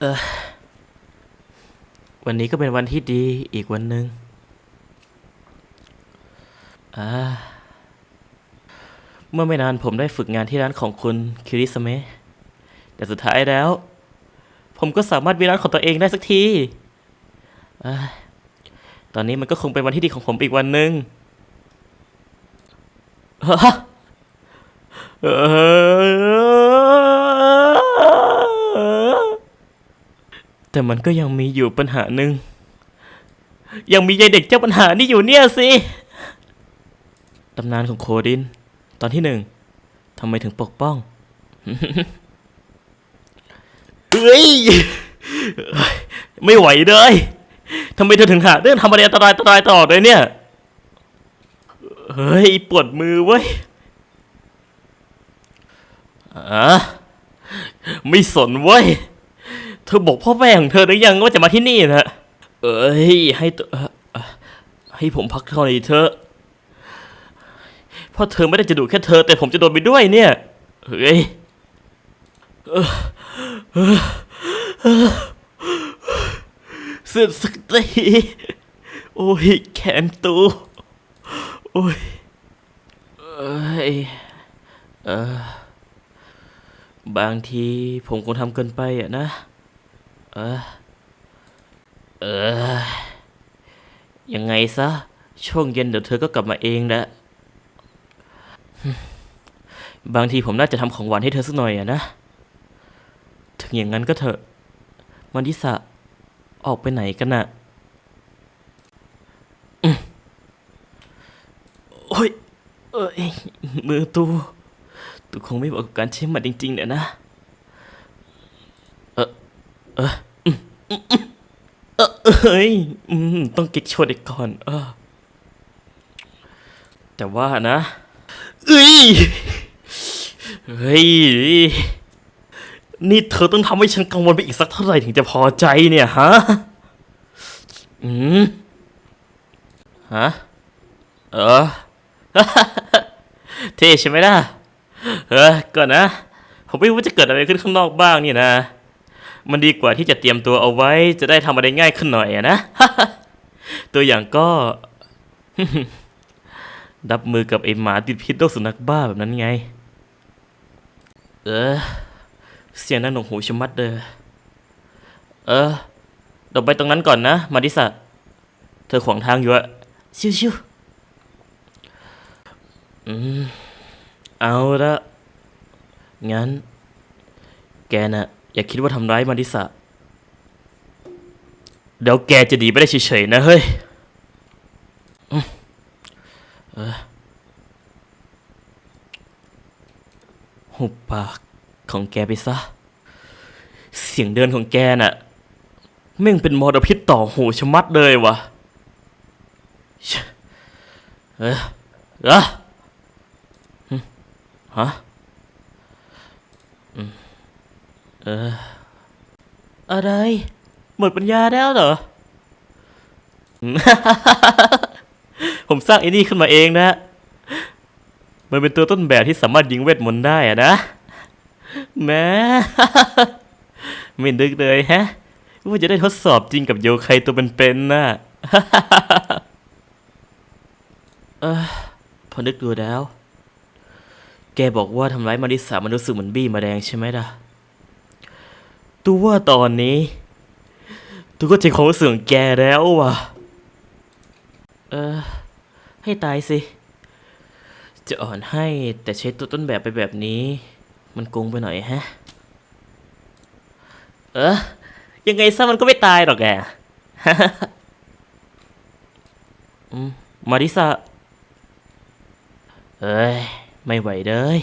เออ วันนี้ก็เป็นวันที่ดีอีกวันหนึ่งอ่า เมื่อไม่นานผมได้ฝึกงานที่ร้านของคุณคิริสเมะแต่สุดท้ายแล้ว ผมก็สามารถมีร้านของตัวเองได้สักทีอาตอนนี้มันก็คงเป็นวันที่ดีของผมอีกวันหนึ่งฮะเออ แต่มันก็ยังมีอยู่ปัญหาหนึ่ง ยังมียายเด็กเจ้าปัญหานี่อยู่เนี่ยสิตำนานของโคดิน ตอนที่หนึ่งทำไมถึงปกป้องเฮ้ยไม่ไหวเลยทำไมเธอถึงหาเรื่องทำอะไรอันตรายอันตรายตลอดเลยเนี่ย เฮ้ย ปวดมือเว้ยอะไม่สนเว้ย เธอบอกพ่อแม่ของเธอหรือยังว่าจะมาที่นี่นะเอ้ยให้ตัวให้ผมพักเท่านี้เถอเพราะเธอไม่ได้จะดูแค่เธอ แต่ผมจะโดนไปด้วยเนี่ย เฮ้ยเอ่อเอ่อเอ่อเสือกสักทีโอ้ยแขนตู โอ้ยเอ้ยเออบางทีผมคงทำเกินไปอะนะ เออ เออ ยังไงซะ ช่วงเย็นเดี๋ยวเธอก็กลับมาเองแหละ บางทีผมน่าจะทำของหวานให้เธอสักหน่อยอะนะ ถึงอย่างนั้นก็เถอะมันทิสะ ออกไปไหนกันน่ะโอ้ย เอ้ย มือตู ตูคงไม่บอกกับการใช้หมัดจริงๆเนี่ยนะ เออ เออ เอ้ยอืมต้องเก็กชดอีกก่อน เออ แต่ว่านะเอ้ยเฮ้ย นี่เธอต้องทำให้ฉันกังวลไปอีกสักเท่าไหร่ถึงจะพอใจเนี่ยฮะ อืม ฮะ เออ เท่ใช่ไหมล่ะ เออก่อนนะ ผมไม่รู้ว่าจะเกิดอะไรขึ้นข้างนอกบ้างเนี่ยนะ มันดีกว่าที่จะเตรียมตัวเอาไว้จะได้ทำอะไรง่ายขึ้นหน่อยอะนะ ตัวอย่างก็รับมือกับไอหมาติดพิษโรคสุนัขบ้าแบบนั้นไง เออ เสียงนั่นหนวกหูชะมัดเลยเออเดอกไปตรงนั้นก่อนนะ มาดิสะเธอขวางทางอยู่อะชิวๆอืม เอาละงั้น แกน่ะ อย่าคิดว่าทำร้ายมาดิสะ เดี๋ยวแกจะดีไม่ได้เฉยๆนะเฮ้ยหุบปากของแกไปซะ เสียงเดินของแกน่ะแม่งเป็นมอดพิษต่อหูชะมัดเลยวะเออเออฮะอืม เออ อะไร หมดปัญญาแล้วเหรอ ผมสร้างไอ้นี่ขึ้นมาเองนะ มันเป็นตัวต้นแบบที่สามารถยิงเวทมนต์ได้อะนะแม่ไม่นึกเลยฮะว่าจะได้ทดสอบจริงกับโยไคตัวเป็นๆน่ะเออพอนึกดูแล้ว แกบอกว่าทำร้ายมาริสามันรู้สึกเหมือนบี้มาแดงใช่ไหมล่ะ ตัวว่าตอนนี้ตัวก็เจอความรู้สึกของแกแล้วว่ะ เออ ให้ตายสิ จะอ่อนให้แต่ใช้ตัวต้นแบบไปแบบนี้ มันโกงไปหน่อยฮะ เออ ยังไงซะมันก็ไม่ตายหรอกแก อืมมาริสะเอ้ย ไม่ไหวเลย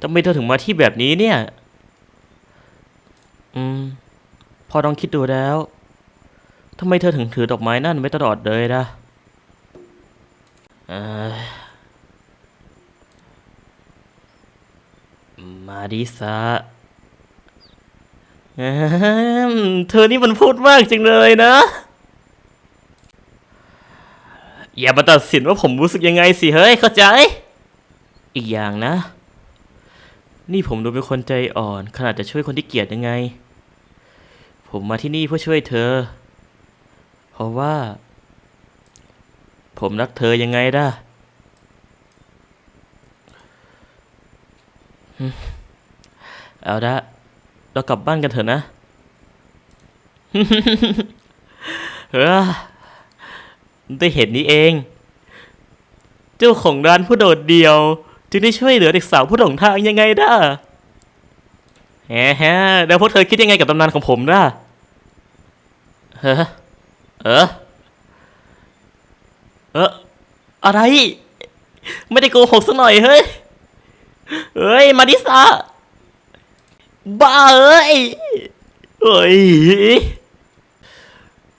ทำไมเธอถึงมาที่แบบนี้เนี่ย อืม พอลองคิดดูแล้ว ทำไมเธอถึงถือดอกไม้นั่นไว้ตลอดเลยล่ะเอ้ยมาริสะอืมเธอนี่มันพูดมากจริงเลยนะ อย่ามาตัดสินว่าผมรู้สึกยังไงสิเฮ้ย เข้าใจ อีกอย่างนะ นี่ผมดูเป็นคนใจอ่อน ขนาดจะช่วยคนที่เกลียดยังไง ผมมาที่นี่เพื่อช่วยเธอ เพราะว่า ผมรักเธอยังไงล่ะเอาละเรากลับบ้านกันเถอะนะเออได้เห็นนี้เอง เจ้าของร้านผู้โดดเดี่ยว จึงได้ช่วยเหลือเด็กสาวผู้หลงทางยังไงด้าแฮะแล้วพวกเธอคิดยังไงกับตำนานของผมด้าเฮ้อเออเอออะไร ไม่ได้โกหกสักหน่อยเฮ้ย เฮ้ย มาดิสาบ้าเอ้ยเฮ้ย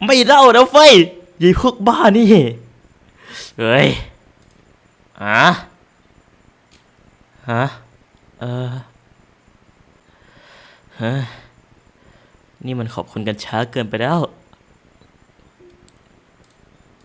ไม่เล่านะเฟยยี่พวกบ้านี่ เฮ้ยอะ ฮะ เออ ฮะ นี่มันขอบคุณกันช้าเกินไปแล้ว